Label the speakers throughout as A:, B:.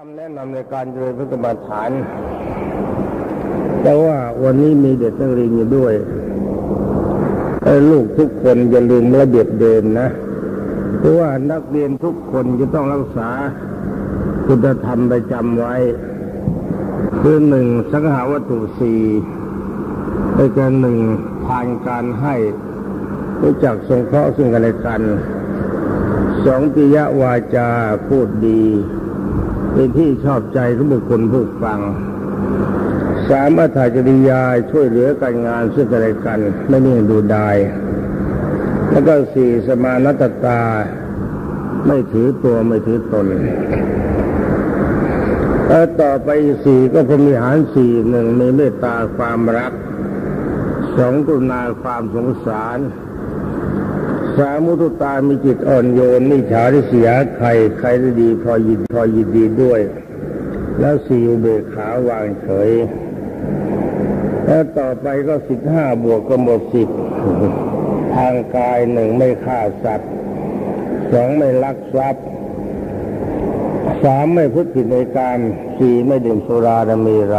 A: คำแนะนำในการเจริญพระกรรมฐาน แต่ว่าวันนี้มีเด็กนักเรียนอยู่ด้วยลูกทุกคนอย่าลืมระเบียบเดิมนะ เพราะว่านักเรียนทุกคนจะต้องรักษาคุณธรรมประจำไว้ คือหนึ่งสังหาวัตถุสี่ในการหนึ่งทานการให้รู้จักสงเคราะห์ซึ่งกันและกันสองปิยวาจาพูดดี เป็นที่ชอบใจของบุคคลผู้ฟัง สามอัธจริยาช่วยเหลือการงานซึ่งกันและกัน ไม่เนิ่งดูดาย แล้วก็สี่สมานัตตา ไม่ถือตัวไม่ถือตนแล้วต่อไปสี่ก็พรมิหารสี่หนึ่งมีเมตตาความรักสองกุณาความสงสาร สามุตุตามีจิตอ่อนโยนนิฉาริเสียใครใครได้ดีพอยินพอยินดีด้วย แล้วสี่อุเบกขาวางเฉย แล้วต่อไปก็สิบห้าบวกก็หมดสิบทางกายหนึ่งไม่ฆ่าสัตว์สองไม่ลักทรัพย์สามไม่พูดผิดในการสี่ไม่ดื่มสุราและมีไร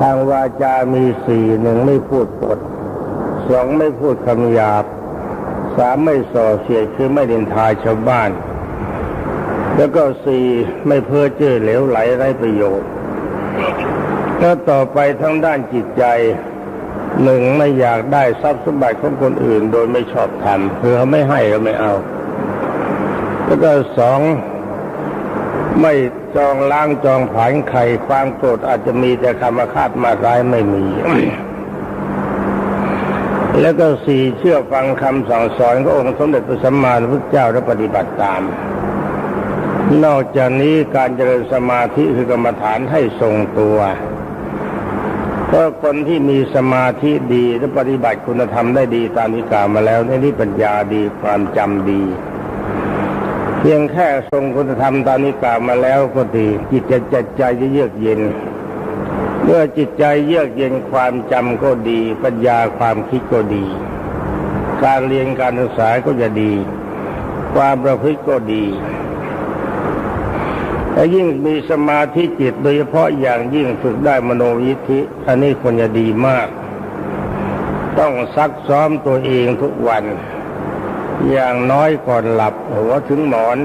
A: ทางวาจามีสี่หนึ่งไม่พูดปดสองไม่พูดคำหยาบ สามไม่ส่อเสียดคือไม่ดินทายชาวบ้าน แล้วก็สี่ไม่เพ้อเจ้อเหลวไหลไร้ประโยชน์แล้วต่อไปทั้งด้านจิตใจหนึ่งไม่อยากได้ทรัพย์สมบัติของคนอื่น โดยไม่ชอบทำคือเขาไม่ให้ก็ไม่เอา แล้วก็สองไม่จองล้างจองผานใครความโกรธอาจจะมีแต่คำอาฆาตมาร้ายไม่มี แล้วก็สี่เชื่อฟังคำสั่งสอนขององค์สมเด็จพระสัมมาสัมพุทธเจ้าและปฏิบัติตาม นอกจากนี้การเจริญสมาธิคือกรรมฐานให้ทรงตัวเพราะคนที่มีสมาธิดีและปฏิบัติคุณธรรมได้ดีตามที่กล่าวมาแล้วในนี้ปัญญาดีความจำดี เพียงแค่ทรงคุณธรรมตามที่กล่าวมาแล้วก็ดีจิตจะจัดใจจะเยือกเย็น เมื่อจิตใจเยือกเย็นความจำก็ดี ปัญญาความคิดก็ดี การเรียนการศึกษาก็จะดี ความประพฤติก็ดีและยิ่งมีสมาธิจิตโดยเฉพาะอย่างยิ่งฝึกได้มโนยิทธิ อันนี้ควรจะดีมาก ต้องซักซ้อมตัวเองทุกวัน อย่างน้อยก่อนหลับหัวถึงหมอน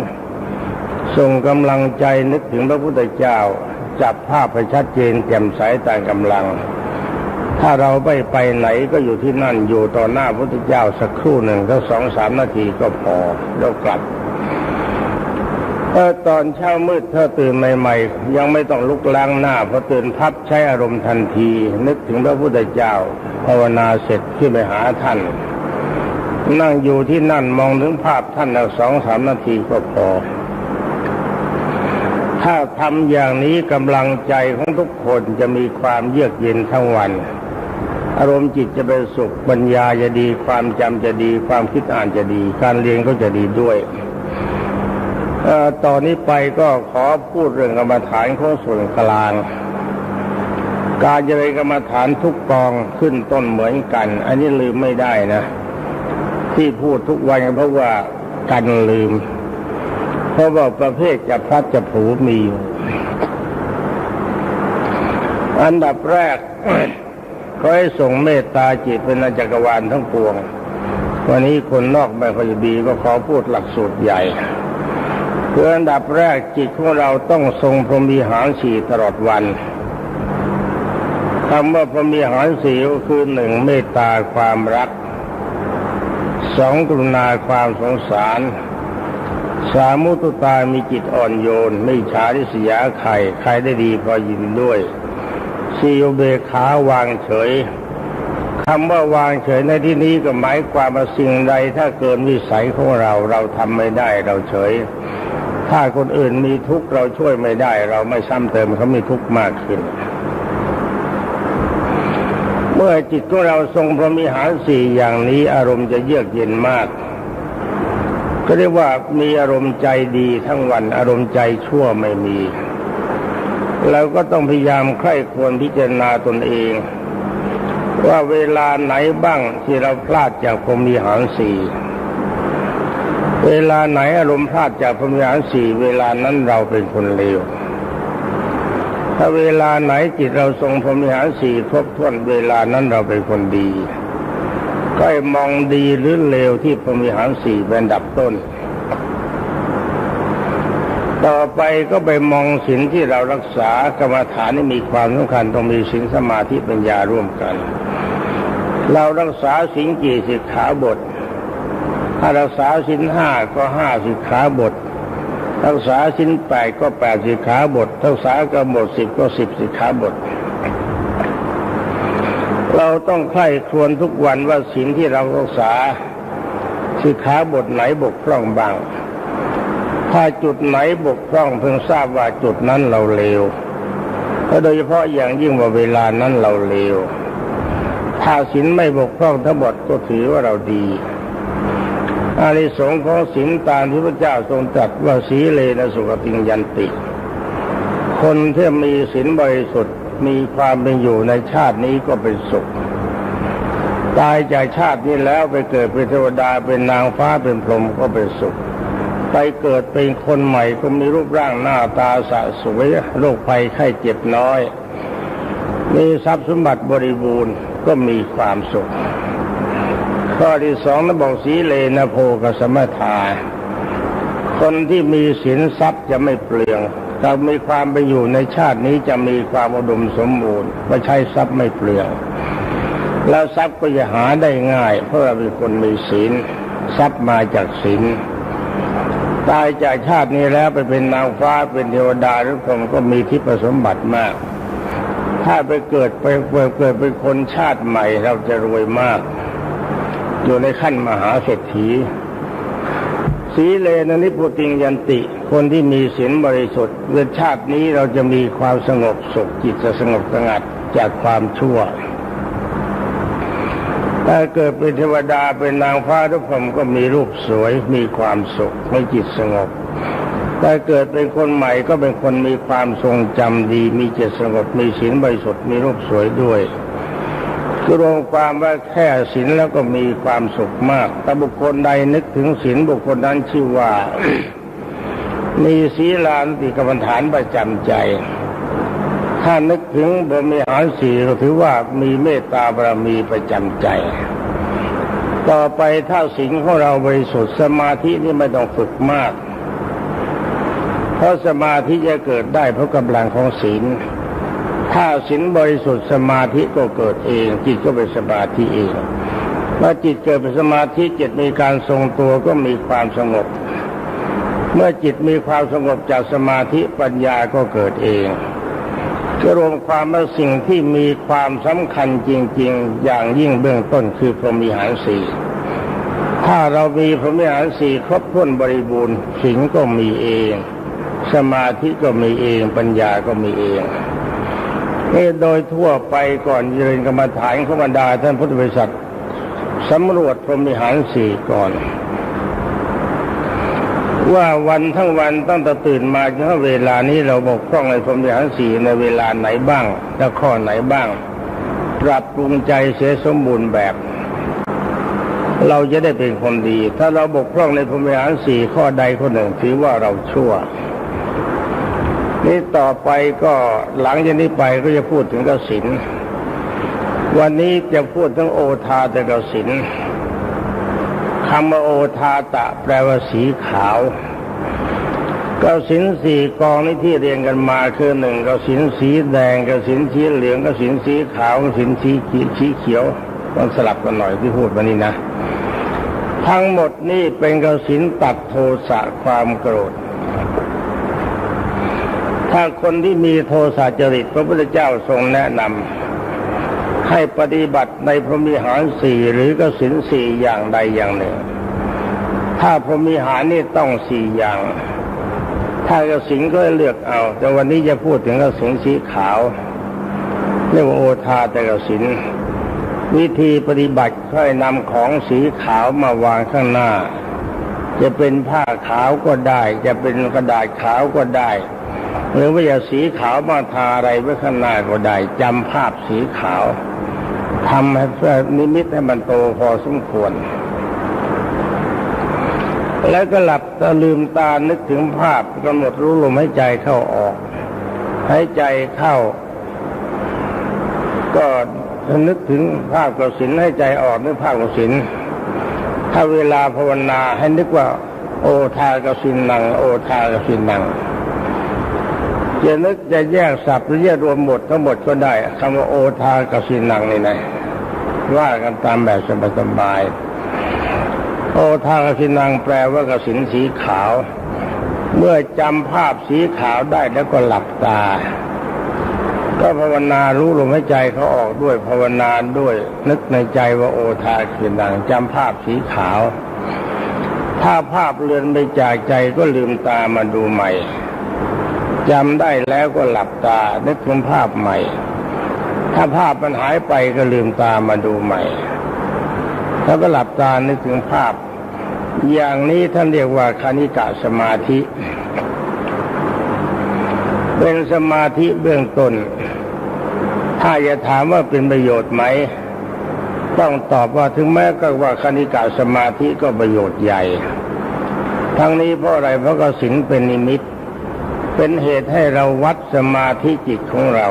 A: ส่งกำลังใจนึกถึงพระพุทธเจ้า จับภาพไปชัดเจนแจ่มใสตามกำลัง ถ้าเราไม่ไปไหนก็อยู่ที่นั่นอยู่ต่อหน้าพระพุทธเจ้าสักครู่หนึ่งก็สองสามนาทีก็พอแล้วกลับเออตอนเช้ามืดถ้าตื่นใหม่ๆ ยังไม่ต้องลุกล้างหน้าพอตื่นพับใช้อารมณ์ทันที นึกถึงพระพุทธเจ้า ภาวนาเสร็จขึ้นไปหาท่าน นั่งอยู่ที่นั่นมองถึงภาพท่านแล้วสองสามนาทีก็พอ ถ้าทำอย่างนี้กำลังใจของทุกคนจะมีความเยือกเย็นทั้งวัน อารมณ์จิตจะเป็นสุขปัญญาจะดี ความจำจะดี ความคิดอ่านจะดี การเรียนก็จะดีด้วยตอนนี้ไปก็ขอพูดเรื่องกรรมฐานของส่วนกลาง การเจริญกรรมฐานทุกกองขึ้นต้นเหมือนกัน อันนี้ลืมไม่ได้นะ ที่พูดทุกวันเพราะว่ากันลืม เพราะว่าประเภทจะพัดจะผูมีอยู่ อันดับแรกขอให้ส่งเมตตาจิตเป็นจักรวาลทั้งปวง วันนี้คนนอกไม่ค่อยดีก็ขอพูดหลักสูตรใหญ่คืออันดับแรกจิตของเราต้องทรงพรหมีหารสี่ตลอดวันคำว่าพรหมีหารสี่ก็คือหนึ่งเมตตาความรักสองกรุณาความสงสาร สามุตุตามีจิตอ่อนโยน ไม่ฉาริษยาใครใครได้ดีพอยินด้วยสีอุเบขาวางเฉยคำว่าวางเฉยในที่นี้ก็หมายความว่าสิ่งใด ถ้าเกินวิสัยของเราเราทำไม่ได้เราเฉย ถ้าคนอื่นมีทุกข์เราช่วยไม่ได้ เราไม่ซ้ำเติมเขามีทุกข์มากขึ้น เมื่อจิตของเราทรงพรหมิหารสี่อย่างนี้อารมณ์จะเยือกเย็นมาก ก็เรียกว่ามีอารมณ์ใจดีทั้งวันอารมณ์ใจชั่วไม่มีเราก็ต้องพยายามใคร่ควรพิจารณาตนเอง ว่าเวลาไหนบ้างที่เราพลาดจากพรมิหารสี่เวลาไหนอารมณ์พลาดจากพรมิหารสี่เวลานั้นเราเป็นคนเลวถ้าเวลาไหนจิตเราทรงพรมิหารสี่ครบถ้วนเวลานั้นเราเป็นคนดี ก็มองดีหรือเลวที่พรมิหารสี่เป็นดับต้น ต่อไปก็ไปมองศีลที่เรารักษากรรมฐานนี่มีความสำคัญต้องมีศีลสมาธิปัญญาร่วมกัน เรารักษาศีลกี่สิกขาบท ถ้ารักษาสินห้าก็ห้าสิกขาบทรักษาสินแปดก็แปดสิกขาบทรักษากำหนดสิบก็สิบสิกขาบท เราต้องใคร่ครวญทุกวันว่าสินที่เรารักษาสิขาบทไหนบกพร่องบ้าง ถ้าจุดไหนบกพร่องเพิ่งทราบว่าจุดนั้นเราเลวและโดยเฉพาะอย่างยิ่งว่าเวลานั้นเราเลว ถ้าสินไม่บกพร่องทั้งหมดก็ถือว่าเราดีอานิสงส์ของศีลตามที่พระเจ้าทรงตรัสว่าสีเลนะสุขติงยันติ คนที่มีศีลบริสุทธิ์ มีความเป็นอยู่ในชาตินี้ก็เป็นสุข ตายจากชาตินี้แล้วไปเกิดเป็นเทวดาเป็นนางฟ้าเป็นพรหมก็เป็นสุข ไปเกิดเป็นคนใหม่ก็มีรูปร่างหน้าตาสะสวยโรคภัยไข้เจ็บน้อย มีทรัพย์สมบัติบริบูรณ์ก็มีความสุข ข้อที่สองนั้นบอกสีเลนะโพกสมถาคนที่มีศีลทรัพย์จะไม่เปลือง ถ้ามีความไปอยู่ในชาตินี้จะมีความอุดมสมบูรณ์ไม่ใช่ทรัพย์ไม่เปลือง แล้วทรัพย์ก็จะหาได้ง่าย เพราะเราเป็นคนมีศีลทรัพย์มาจากศีลตายจากชาตินี้แล้วไปเป็นนางฟ้าเป็นเทวดาหรือคนก็มีทิพย์สมบัติมาก ถ้าไปเกิดไปเกิดเกิดเป็นคนชาติใหม่เราจะรวยมาก อยู่ในขั้นมหาเศรษฐี สีเลนนิพุติงยันติ คนที่มีศีลบริสุทธิ์เวชาตินี้เราจะมีความสงบสุขจิตจะสงบสงัดจากความชั่ว ถ้าเกิดเป็นเทวดาเป็นนางฟ้าทุกคนก็มีรูปสวยมีความสุขมีจิตสงบถ้าเกิดเป็นคนใหม่ก็เป็นคนมีความทรงจำดี มีจิตสงบมีศีลบริสุทธิ์มีรูปสวยด้วย รวมความว่าแค่ศีลแล้วก็มีความสุขมาก แต่บุคคลใดนึกถึงศีลบุคคลนั้นชื่อว่า มีศีลานติกรรมฐานประจำใจ ถ้านึกถึงบรมีหารสีก็ถือว่ามีเมตตาบารมีประจำใจ ต่อไปถ้าศีลของเราบริสุทธิ์สมาธินี่ไม่ต้องฝึกมาก เพราะสมาธิจะเกิดได้เพราะกำลังของศีล ถ้าศีลบริสุทธิ์สมาธิก็เกิดเอง จิตก็เป็นสมาธิเองเมื่อจิตเกิดเป็นสมาธิจิตมีการทรงตัวก็มีความสงบ เมื่อจิตมีความสงบจากสมาธิปัญญาก็เกิดเองจะรวมความว่าสิ่งที่มีความสำคัญจริง ๆ อย่างยิ่งเบื้องต้นคือพรหมิหารสี่ถ้าเรามีพรหมิหารสี่ครบถ้วนบริบูรณ์สิ่งก็มีเอง สมาธิก็มีเอง ปัญญาก็มีเอง นี่โดยทั่วไปก่อนยืนกรรมฐานขบรรดาท่านพุทธบริษัทสำรวจพรหมิหารสี่ก่อน ว่าวันทั้งวันตั้งแต่ตื่นมาจนถึงเวลานี้เราบกพร่องในพรหมิหารสี่ในเวลาไหนบ้าง และข้อไหนบ้าง ปรับปรุงใจเสียสมบูรณ์แบบ เราจะได้เป็นคนดี ถ้าเราบกพร่องในพรหมิหารสี่ข้อใดข้อหนึ่งถือว่าเราชั่ว นี่ต่อไปก็หลังจากนี้ไปก็จะพูดถึงกสินวันนี้จะพูดถึงโอทาแต่กสินคำว่าโอทาตะแปลว่าสีขาวกสินสี่กองนี้ที่เรียนกันมาคือหนึ่งกสินสีแดงกสินสีเหลืองกสินสีขาวกสินสีสีเขียวต้องสลับกันหน่อยที่พูดวันนี้นะ ทั้งหมดนี่เป็นกสินตัดโทสะความโกรธ ถ้าคนที่มีโทสะจริต พระพุทธเจ้าทรงแนะนำให้ปฏิบัติในพรหมิหารสี่หรือกสินสี่อย่างใดอย่างหนึ่ง ถ้าพรหมิหารนี่ต้องสี่อย่าง ถ้ากสินก็เลือกเอา แต่วันนี้จะพูดถึงกสินสีขาวเรียกว่าโอทาแต่กสินวิธีปฏิบัติค่อยนำของสีขาวมาวางข้างหน้า จะเป็นผ้าขาวก็ได้ จะเป็นกระดาษขาวก็ได้ หรือว่าจะสีขาวมาทาอะไรไว้ข้างหน้าก็ได้จำภาพสีขาวทำให้นิมิตให้มันโตพอสมควร แล้วก็หลับตาลืมตานึกถึงภาพกำหนดรู้ลมหายใจเข้าออกหายใจเข้า ก็นึกถึงภาพกสินให้ใจออกนึกภาพกสินถ้าเวลาภาวนาให้นึกว่า โอทากสินนัง โอทากสินนัง จะนึกจะแยกสับหรือแยกรวมหมดทั้งหมดก็ได้คำว่าโอทากสินังนี่นะว่ากันตามแบบสบายๆโอทากสินังแปลว่ากสินสีขาว เมื่อจำภาพสีขาวได้แล้วก็หลับตา ก็ภาวนารู้ลมหายใจเขาออกด้วยภาวนาด้วย นึกในใจว่าโอทาคืนดังจำภาพสีขาว ถ้าภาพเลือนไปจากใจก็ลืมตามาดูใหม่ จำได้แล้วก็หลับตานึกถึงภาพใหม่ ถ้าภาพมันหายไปก็ลืมตามาดูใหม่ แล้วก็หลับตานึกถึงภาพ อย่างนี้ท่านเรียกว่าคณิกะสมาธิ เป็นสมาธิเบื้องต้น ถ้าจะถามว่าเป็นประโยชน์ไหม ต้องตอบว่าถึงแม้ก็ว่าคณิกาสมาธิก็ประโยชน์ใหญ่ ทั้งนี้เพราะอะไรเพราะกสินเป็นนิมิต เป็นเหตุให้เราวัดสมาธิจิตของเรา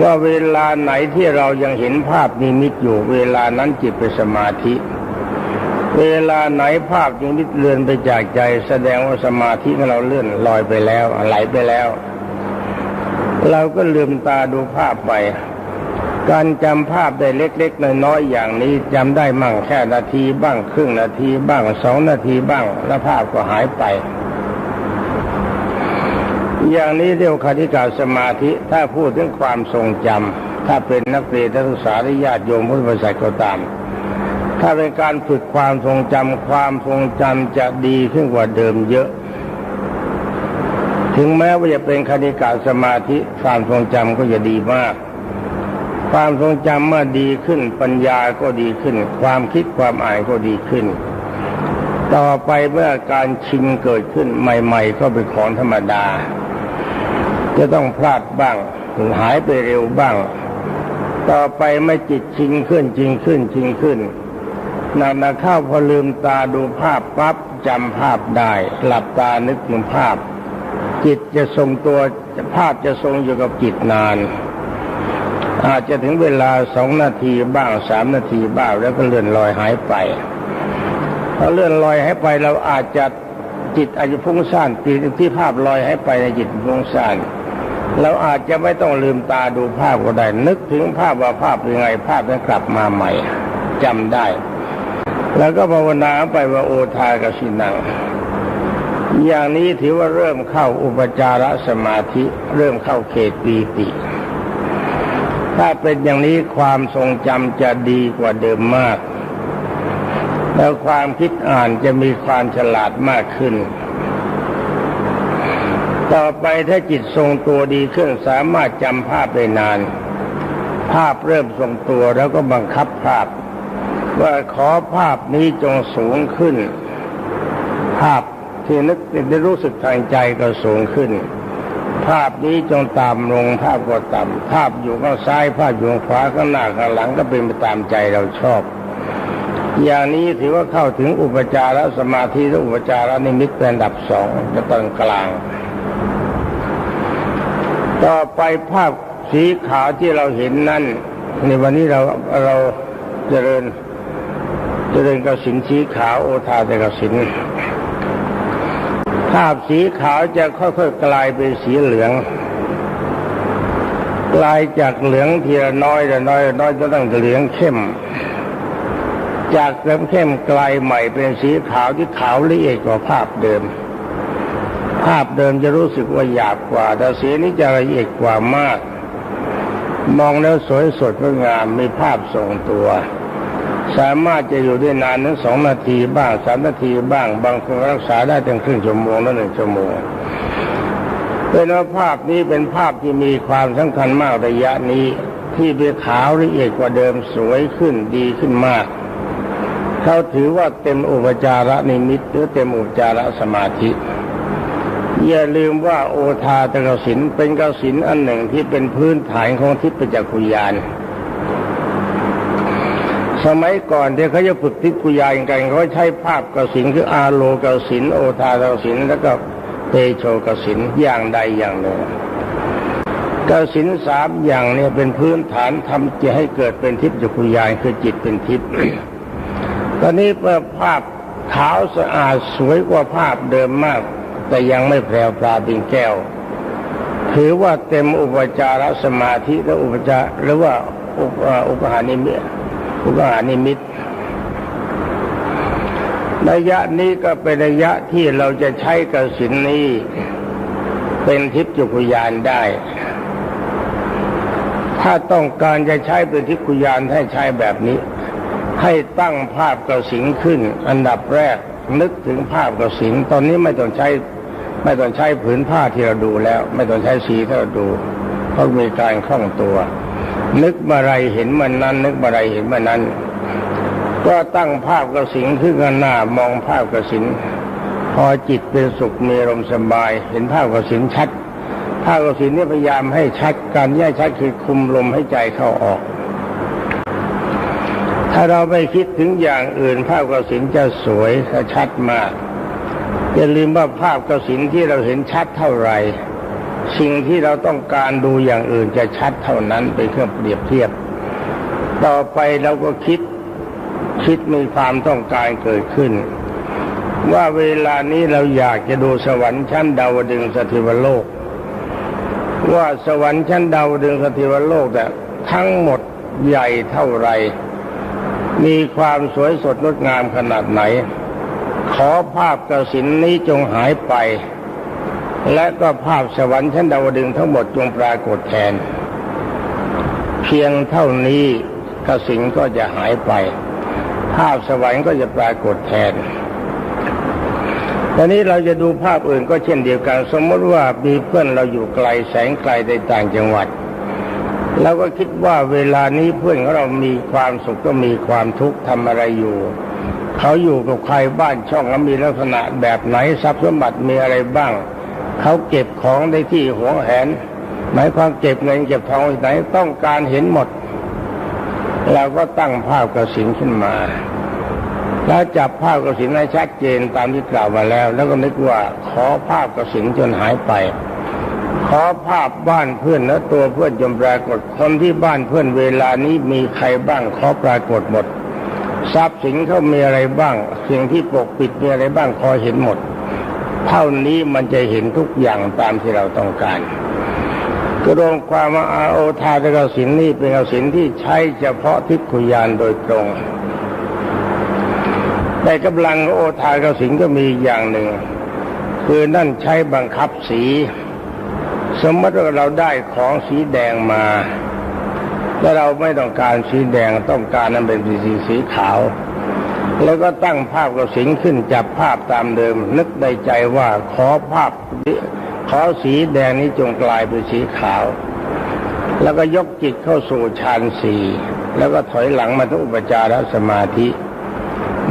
A: ว่าเวลาไหนที่เรายังเห็นภาพนิมิตอยู่ เวลานั้นจิตเป็นสมาธิ เวลาไหนภาพยังมิดเลือนไปจากใจ แสดงว่าสมาธิของเราเลื่อนลอยไปแล้วไหลไปแล้ว เราก็ลืมตาดูภาพไปการจำภาพได้เล็กๆน้อยๆอย่างนี้จำได้มั่งแค่นาทีบ้างครึ่งนาทีบ้างสองนาทีบ้าง แล้วภาพก็หายไป อย่างนี้เรียกคติกาสมาธิ ถ้าพูดถึงความทรงจำถ้าเป็นนักเรียนนักศึกษาหรือญาติโยมพุทธบริษัทก็ตาม ถ้าเป็นการฝึกความทรงจำความทรงจำจะดีขึ้นกว่าเดิมเยอะ ถึงแม้ว่าจะเป็นคณิกาสมาธิความทรงจำก็จะดีมากความทรงจำเมื่อดีขึ้นปัญญาก็ดีขึ้น ความคิดความอ่านก็ดีขึ้น ต่อไปเมื่อการชินเกิดขึ้นใหม่ ๆ ก็เป็นของธรรมดา จะต้องพลาดบ้าง หายไปเร็วบ้าง ต่อไปไม่จิตชิงขึ้นจริงขึ้นจริงขึ้นนักนะเข้าพอลืมตาดูภาพปั๊บจำภาพได้ หลับตานึกถึงภาพ จิตจะทรงตัวภาพจะทรงอยู่กับจิตนาน อาจจะถึงเวลาสองนาทีบ้างสามนาทีบ้างแล้วก็เลื่อนลอยหายไปพอเลื่อนลอยหายไปเราอาจจะจิตอาจจะฟุ้งซ่านที่ที่ภาพลอยหายไปในจิตฟุ้งซ่าน เราอาจจะไม่ต้องลืมตาดูภาพก็ได้ นึกถึงภาพว่าภาพเป็นไงภาพนั้นกลับมาใหม่จำได้ แล้วก็ภาวนาไปว่าโอทากสินัง อย่างนี้ถือว่าเริ่มเข้าอุปจารสมาธิ เริ่มเข้าเขตปีติถ้าเป็นอย่างนี้ความทรงจำจะดีกว่าเดิมมาก แล้วความคิดอ่านจะมีความฉลาดมากขึ้น ต่อไปถ้าจิตทรงตัวดีขึ้นสามารถจำภาพได้นาน ภาพเริ่มทรงตัวแล้วก็บังคับภาพ ว่าขอภาพนี้จงสูงขึ้น ภาพที่นึกได้รู้สึกทางใจก็สูงขึ้น ภาพนี้จงต่ำลงภาพก็ต่ำภาพอยู่ข้างซ้ายภาพอยู่ข้างขวาข้างหน้าข้างหลังก็เป็นไปตามใจเราชอบ อย่างนี้ถือว่าเข้าถึงอุปจารสมาธิและอุปจารนิมิตเป็นดับสองจะตอนกลาง ต่อไปภาพสีขาวที่เราเห็นนั่นในวันนี้เราเราเจริญจะเริญกสินสีขาวโอทาแต่กสินภาพสีขาวจะค่อยๆกลายเป็นสีเหลือง กลายจากเหลืองทีละน้อยละน้อยน้อยจะต้องเหลืองเข้ม จากเหลืองเข้มกลายใหม่เป็นสีขาวที่ขาวละเอียดกว่าภาพเดิม ภาพเดิมจะรู้สึกว่าหยาบกว่า แต่สีนี้จะละเอียดกว่ามาก มองแล้วสวยสดงดงามมีภาพทรงตัว สามารถจะอยู่ได้นานถึงสองนาทีบ้างสามนาทีบ้าง บางคนรักษาได้ถึงครึ่งชั่วโมงและหนึ่งชั่วโมงเป็นว่าภาพนี้เป็นภาพที่มีความสำคัญมากระยะนี้ ที่เป็นขาวละเอียดกว่าเดิมสวยขึ้นดีขึ้นมากเขาถือว่าเต็มอุปจาระนิมิตหรือเต็มอุปจาระสมาธิ อย่าลืมว่าโอทาตกสินเป็นกสินอันหนึ่งที่เป็นพื้นฐานของทิพยจักรุยาน สมัยก่อนที่เขาจะฝึกทิพกุยานกันเขาใช้ภาพกสินคืออาโลกสินโอทาตกสินแล้วก็เตโชกสินอย่างใดอย่างหนึ่งกสินสามอย่างเนี่ยเป็นพื้นฐานทำจะให้เกิดเป็นทิพยคุยานคือจิตเป็นทิพย์ตอนนี้ภาพขาวสะอาดสวยกว่าภาพเดิมมาก แต่ยังไม่แพรวพราเป็นแก้ว ถือว่าเต็มอุปจารสมาธิและอุปจารหรือว่าอุปหานิมิตอุปหานิมิตระยะนี้ก็เป็นระยะที่เราจะใช้กสินนี้ เป็นทิพย์จุกุยานได้ ถ้าต้องการจะใช้เป็นทิพย์กุยานให้ใช้แบบนี้ ให้ตั้งภาพกสินขึ้น อันดับแรกนึกถึงภาพกสินตอนนี้ไม่ต้องใช้ ไม่ต้องใช้ผืนผ้าที่เราดูแล้ว ไม่ต้องใช้สีที่เราดูเพราะมีการคล่องตัว นึกมาไรเห็นมันนั้น นึกมาไรเห็นมันนั้น ก็ตั้งภาพกระสินขึ้นกันหน้ามองภาพกระสินพอจิตเป็นสุขมีอารมสบาย เห็นภาพกระสินชัด ภาพกระสินนี่พยายามให้ชัดการแยกชัดคือคุมลมให้ใจเข้าออก ถ้าเราไม่คิดถึงอย่างอื่นภาพกระสินจะสวยจะชัดมาก อย่าลืมว่าภาพกสินที่เราเห็นชัดเท่าไหร่ สิ่งที่เราต้องการดูอย่างอื่นจะชัดเท่านั้นเป็นเครื่องเปรียบเทียบ ต่อไปเราก็คิดคิดมีความต้องการเกิดขึ้น ว่าเวลานี้เราอยากจะดูสวรรค์ชั้นดาวดึงสถิวโลก ว่าสวรรค์ชั้นดาวดึงสถิวโลกแต่ทั้งหมดใหญ่เท่าไร มีความสวยสดงดงามขนาดไหน ขอภาพกระสินนี้จงหายไป และก็ภาพสวรรค์ชั้นดาวดึงทั้งหมดจงปรากฏแทน เพียงเท่านี้กระสินก็จะหายไป ภาพสวรรค์ก็จะปรากฏแทนตอนนี้เราจะดูภาพอื่นก็เช่นเดียวกัน สมมติว่ามีเพื่อนเราอยู่ไกลแสงไกลในต่างจังหวัดเราก็คิดว่าเวลานี้เพื่อนของเรามีความสุขก็มีความทุกข์ทำอะไรอยู่ เขาอยู่กับใครบ้านช่องแล้วมีลักษณะแบบไหนทรัพย์สมบัติมีอะไรบ้าง เขาเก็บของได้ที่หัวแหนหมายความเก็บเงินเก็บทองไหนต้องการเห็นหมดเราก็ตั้งภาพกระสินขึ้นมา แล้วจับภาพกระสินให้ชัดเจนตามที่กล่าวมาแล้ว แล้วก็นึกว่าขอภาพกระสินจนหายไป ขอภาพบ้านเพื่อนและตัวเพื่อนจงปรากฏคนที่บ้านเพื่อนเวลานี้มีใครบ้างขอปรากฏหมด ทรัพย์สินเขามีอะไรบ้าง สิ่งที่ปกปิดมีอะไรบ้างขอเห็นหมด เท่านี้มันจะเห็นทุกอย่างตามที่เราต้องการกระงความว่าอาโอทาตกสินนี่เป็นเกสินที่ใช้เฉพาะทิพยานโดยตรงแต่กำลังโอทาเกสินก็มีอย่างหนึ่ง คือนั่นใช้บังคับสี สมมติว่าเราได้ของสีแดงมา แล้วเราไม่ต้องการสีแดงต้องการนั้นเป็นสีสีขาว แล้วก็ตั้งภาพกับสิงขึ้นจับภาพตามเดิม นึกในใจว่าขอภาพขอสีแดงนี้จงกลายเป็นสีขาว แล้วก็ยกจิตเข้าสู่ฌานสี่แล้วก็ถอยหลังมาทุกอุปจารสมาธิ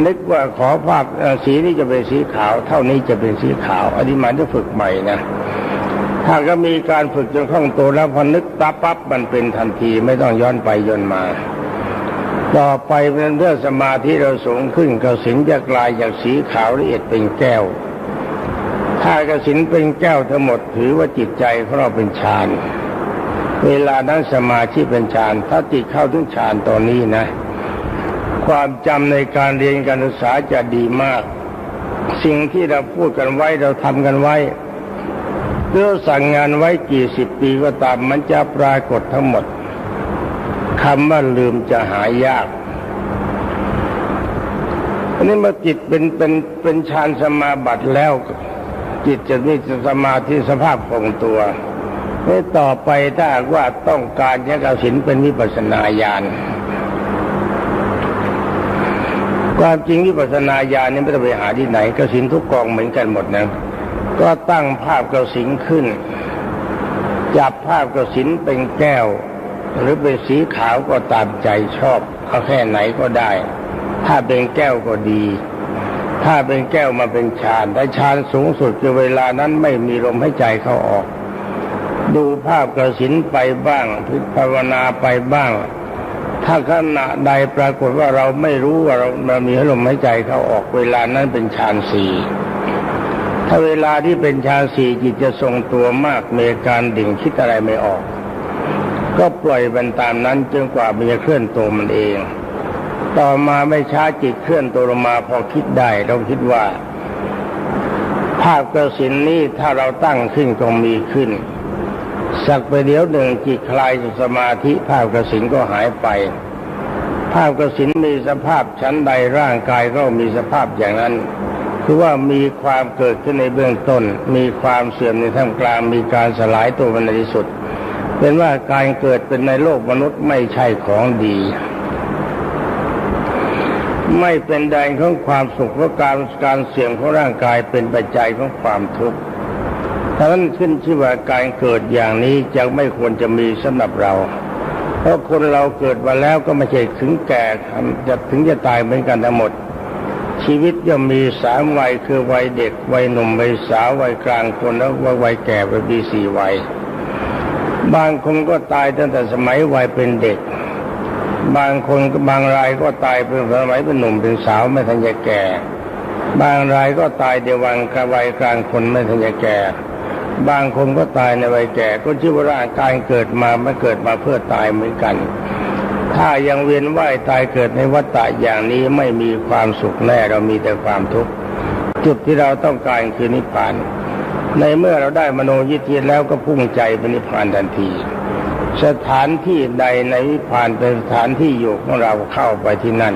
A: นึกว่าขอภาพสีนี้จะเป็นสีขาว เท่านี้จะเป็นสีขาวอันนี้มันจะฝึกใหม่นะ ถ้าก็มีการฝึกจนคล่องตัวแล้วพอนึกตับปั๊บมันเป็นทันทีไม่ต้องย้อนไปย้อนมา ต่อไปเป็นเรื่องสมาธิเราสูงขึ้นกสินจะกลายจากสีขาวละเอียดเป็นแก้ว ถ้ากสินเป็นแก้วทั้งหมดถือว่าจิตใจของเราเป็นฌานเวลานั้นสมาธิเป็นฌานถ้าจิตเข้าถึงฌานตอนนี้นะ ความจำในการเรียนการศึกษาจะดีมาก สิ่งที่เราพูดกันไว้เราทำกันไว้ เรือสั่งงานไว้กี่สิบปีก็ตามมันจะปรากฏทั้งหมดคำว่าลืมจะหายาก อันนี้เมื่อจิตเป็นเป็นเป็นฌานสมาบัติแล้ว จิตจะมีสมาธิสภาพคงตัวนี่ต่อไปถ้าว่าต้องการจะกสินเป็นวิปัสนาญาณความจริงวิปัสนาญาณนี่ไม่ต้องไปหาที่ไหนกสินทุกกองเหมือนกันหมดนะ ก็ตั้งภาพกระสินขึ้น จับภาพกระสินเป็นแก้ว หรือเป็นสีขาวก็ตามใจชอบเอาแค่ไหนก็ได้ ถ้าเป็นแก้วก็ดี ถ้าเป็นแก้วมาเป็นฌานแต่ฌานสูงสุดคือเวลานั้นไม่มีลมให้ใจเข้าออก ดูภาพกระสินไปบ้างพิภาวนาไปบ้าง ถ้าขณะใดปรากฏว่าเราไม่รู้ว่าเราเรามีลมหายใจเข้าออก เวลานั้นเป็นฌานสี่ ถ้าเวลาที่เป็นฌานสี่จิตจะทรงตัวมากมีการดิ่งคิดอะไรไม่ออก ก็ปล่อยมันตามนั้นจนกว่ามันจะเคลื่อนตัวมันเอง ต่อมาไม่ช้าจิตเคลื่อนตัวลงมาพอคิดได้เราคิดว่า ภาพกระสินนี้ถ้าเราตั้งขึ้นก็มีขึ้น สักไปเดี๋ยวหนึ่งจิตคลายจากสมาธิภาพกระสินก็หายไป ภาพกระสินมีสภาพชั้นใดร่างกายก็มีสภาพอย่างนั้น คือว่ามีความเกิดขึ้นในเบื้องต้น มีความเสื่อมในท่ามกลางมีการสลายตัวในที่สุด เป็นว่าการเกิดเป็นในโลกมนุษย์ไม่ใช่ของดี ไม่เป็นแดนของความสุขเพราะการการเสี่ยงของร่างกายเป็นปัจจัยของความทุกข์ดังนั้นขึ้นชื่อว่าการเกิดอย่างนี้จะไม่ควรจะมีสำหรับเรา เพราะคนเราเกิดมาแล้วก็ไม่ใช่ถึงแก่จะถึงจะตายเหมือนกันทั้งหมด ชีวิตย่อมมีสามวัยคือวัยเด็กวัยหนุ่มวัยสาววัยกลางคนแล้ววัยแก่วัยปีสี่วัย บางคนก็ตายตั้งแต่สมัยวัยเป็นเด็ก บางคนบางรายก็ตายเป็นสมัยเป็นหนุ่มเป็นสาวไม่ทันจะแก่ บางรายก็ตายเดียววันกวัยกลางคนไม่ทันจะแก่ บางคนก็ตายในวัยแก่ ก็ชื่อว่าร่างกายเกิดมาไม่เกิดมาเพื่อตายเหมือนกัน ถ้ายังเวียนว่ายตายเกิดในวัฏฏะอย่างนี้ไม่มีความสุขแน่เรามีแต่ความทุกข์จุดที่เราต้องการคือนิพพาน ในเมื่อเราได้มโนยิทธิแล้วก็พุ่งใจไปนิพพานทันที สถานที่ใดในนิพพานเป็นสถานที่อยู่ของเราเข้าไปที่นั่น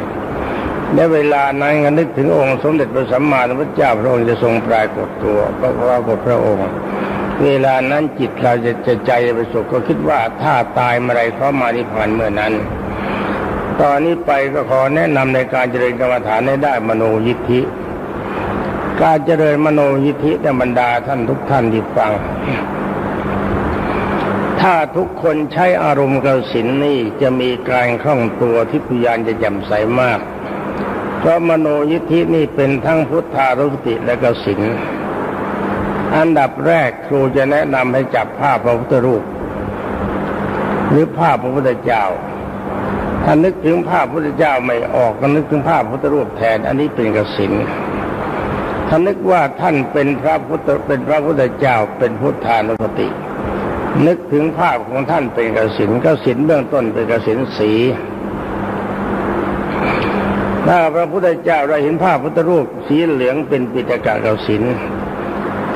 A: ในเวลานั้นก็นึกถึงองค์สมเด็จพระสัมมาสัมพุทธเจ้าพระองค์จะทรงปรากฏตัวพระปรากฏพระองค์ เวลานั้นจิตเราจะจะใจไปสุขก็คิดว่าถ้าตายเมื่อไรเขามานิพพานเมื่อนั้น ตอนนี้ไปก็ขอแนะนำในการเจริญกรรมฐานให้ได้มโนยิทธิ การเจริญมโนยิทธิในบรรดาท่านทุกท่านที่ฟัง ถ้าทุกคนใช้อารมณ์กสินนี่จะมีการคล่องตัวที่พยานจะแจ่มใสมาก เพราะมโนยิทธินี่เป็นทั้งพุทธารุติและกสินอันดับแรกครูจะแนะนำให้จับภาพพระพุทธรูป หรือภาพพระพุทธเจ้า ถ้านึกถึงภาพพระพุทธเจ้าไม่ออกก็นึกถึงภาพพุทธรูปแทน อันนี้เป็นกสินถ้านึกว่าท่านเป็นพระพุทธเป็นพระพุทธเจ้าเป็นพุทธานุสติ นึกถึงภาพของท่านเป็นกสินกสินเบื้องต้นเป็นกสินสีถ้าพระพุทธเจ้าเราเห็นภาพพุทธรูปสีเหลืองเป็นปิฎกกสิน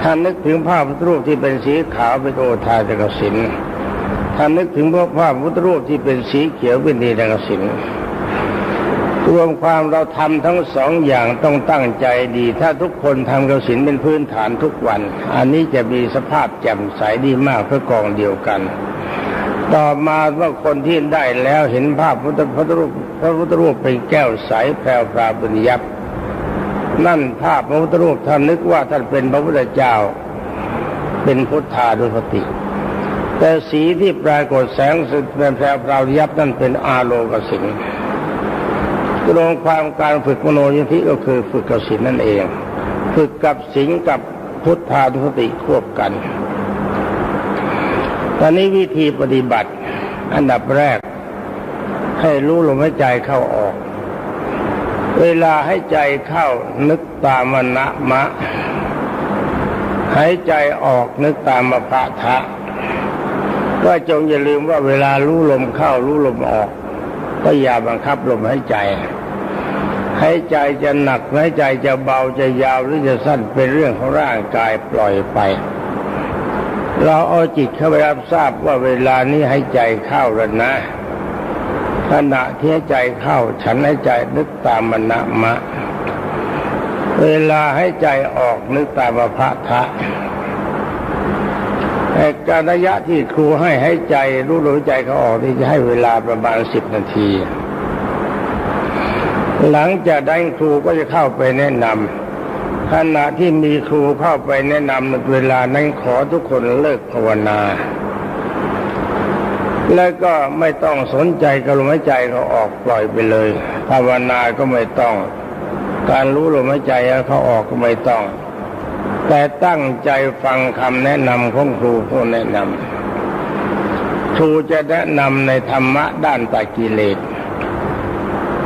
A: ท่านนึกถึงภาพพุทธรูปที่เป็นสีขาวเป็นโอทาจกสิน ท่านนึกถึงพระภาพพุทธรูปที่เป็นสีเขียวเป็นนีรกสินรวมความเราทำทั้งสองอย่างต้องตั้งใจดี ถ้าทุกคนทำกสินเป็นพื้นฐานทุกวัน อันนี้จะมีสภาพแจ่มใสดีมากเพื่อกองเดียวกัน ต่อมาว่าคนที่ได้แล้วเห็นภาพพุทธพุทธรูปพระพุทธรูปเป็นแก้วใสแพรวพราบุญยับ นั่นภาพพระพุทธรูปท่านนึกว่าท่านเป็นพระพุทธเจ้า เป็นพุทธาดุสติ แต่สีที่ปรากฏแสงสุดเป็นแพรวพรายับนั่นเป็นอาโลกสินรวมความการฝึกมโนยิธิก็คือฝึกกับศีลนั่นเอง ฝึกกับศีลกับพุทธานุสติควบกัน ตอนนี้วิธีปฏิบัติ อันดับแรก ให้รู้ลมหายใจเข้าออก เวลาให้ใจเข้านึกตามมณะมะหายใจออกนึกตามมพะทะ ก็จงอย่าลืมว่าเวลารู้ลมเข้ารู้ลมออก ก็อย่าบังคับลมหายใจหายใจจะหนักหายใจจะเบาจะยาวหรือจะสั้นเป็นเรื่องของร่างกายปล่อยไป เราเอาจิตเข้าไปรับทราบว่าเวลานี้ให้ใจเข้าแล้วนะขณะที่ใจเข้าฉันให้ใจนึกตามมณะมะ เวลาให้ใจออกนึกตามพระทะ การระยะที่ครูให้ให้ใจ รู้รู้ใจเขาออกที่จะให้เวลาประมาณสิบนาที หลังจากได้ครูก็จะเข้าไปแนะนำขณะที่มีครูเข้าไปแนะนำเวลานั้นขอทุกคนเลิกภาวนา แล้วก็ไม่ต้องสนใจกับลมหายใจเขาออกปล่อยไปเลย ภาวนาก็ไม่ต้อง การรู้ลมหายใจเขาออกก็ไม่ต้อง แต่ตั้งใจฟังคำแนะนำของครูผู้แนะนำครูจะแนะนำในธรรมะด้านตากิเลส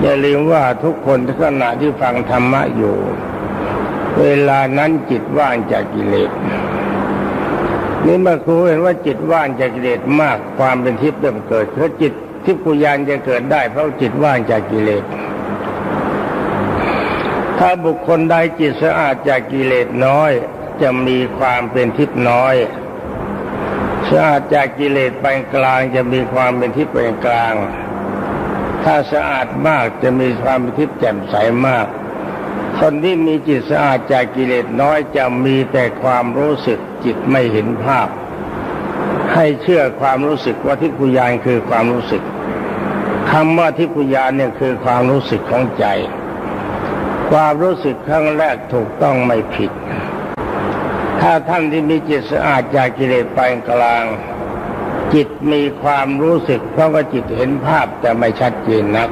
A: อย่าลืมว่าทุกคนขณะที่ฟังธรรมะอยู่ เวลานั้นจิตว่างจากกิเลสนี่มื่อครูเห็นว่าจิตว่างจากกิเลสมากความเป็นทิพย์เริ่มเกิดเพราะจิตทิพยานจะเกิดได้เพราะจิตว่างจากกิเลส ถ้าบุคคลใดจิตสะอาดจากกิเลสน้อย จะมีความเป็นทิพย์น้อยสะอาดจากกิเลสปานกลางจะมีความเป็นทิพย์ปานกลาง ถ้าสะอาดมากจะมีความเป็นทิพย์แจ่มใสมาก คนที่มีจิตสะอาดจากกิเลสน้อยจะมีแต่ความรู้สึกจิตไม่เห็นภาพ ให้เชื่อความรู้สึกว่าทิพยานคือความรู้สึกคำว่าทิพยานเนี่ยคือความรู้สึกของใจ ความรู้สึกครั้งแรกถูกต้องไม่ผิด ถ้าท่านที่มีจิตสะอาดจากกิเลสปานกลาง จิตมีความรู้สึกเพราะว่าจิตเห็นภาพแต่ไม่ชัดเจนนัก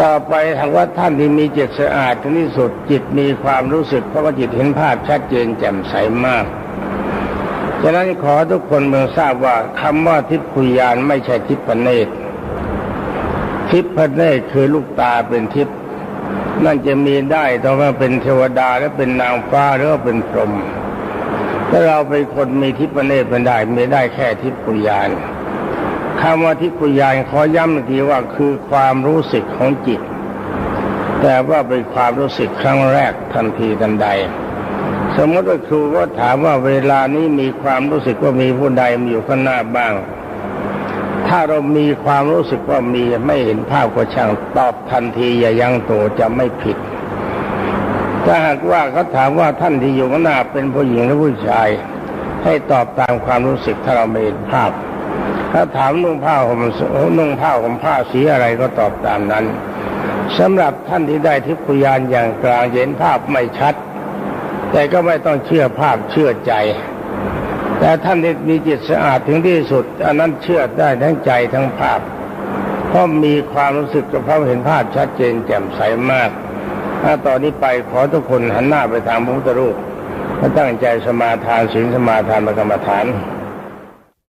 A: ต่อไปหากว่าท่านที่มีจิตสะอาดที่สุด จิตมีความรู้สึกเพราะว่าจิตเห็นภาพชัดเจนแจ่มใสมากฉะนั้นขอทุกคนเมืองทราบว่าคำว่าทิพยานไม่ใช่ทิพเนตรทิพเนตรคือลูกตาเป็นทิพ นั่นจะมีได้ต้องว่าเป็นเทวดาและเป็นนางฟ้าหรือว่าเป็นพรหมถ้าเราเป็นคนมีทิพเนตรเป็นได้ไม่ได้แค่ทิพยานคำว่าทิพยานขอย้ำอีกทีว่าคือความรู้สึกของจิต แต่ว่าเป็นความรู้สึกครั้งแรกทันทีทันใด สมมติว่าครูก็ถามว่าเวลานี้มีความรู้สึกว่ามีผู้ใดมาอยู่ข้างหน้าบ้าง ถ้าเรามีความรู้สึกว่ามีไม่เห็นภาพก็ช่างตอบทันทีอย่ายังโตจะไม่ผิด ถ้าหากว่าเขาถามว่าท่านที่อยู่ข้างหน้าเป็นผู้หญิงหรือผู้ชาย ให้ตอบตามความรู้สึกถ้าเราไม่เห็นภาพ ถ้าถามนุ่งผ้าห่มนุ่งผ้าห่มผ้าสีอะไรก็ตอบตามนั้นสำหรับท่านที่ได้ทิพยานอย่างกลางเห็นภาพไม่ชัด แต่ก็ไม่ต้องเชื่อภาพเชื่อใจ แต่ท่านที่มีจิตสะอาดถึงที่สุด อันนั้นเชื่อได้ทั้งใจทั้งภาพเพราะมีความรู้สึกกับพระเห็นภาพชัดเจนแจ่มใสมาก ถ้าตอนนี้ไปขอทุกคนหันหน้าไปทางพระพุทธรูปตั้งใจสมาทานศีลสมาทานประกรรมฐาน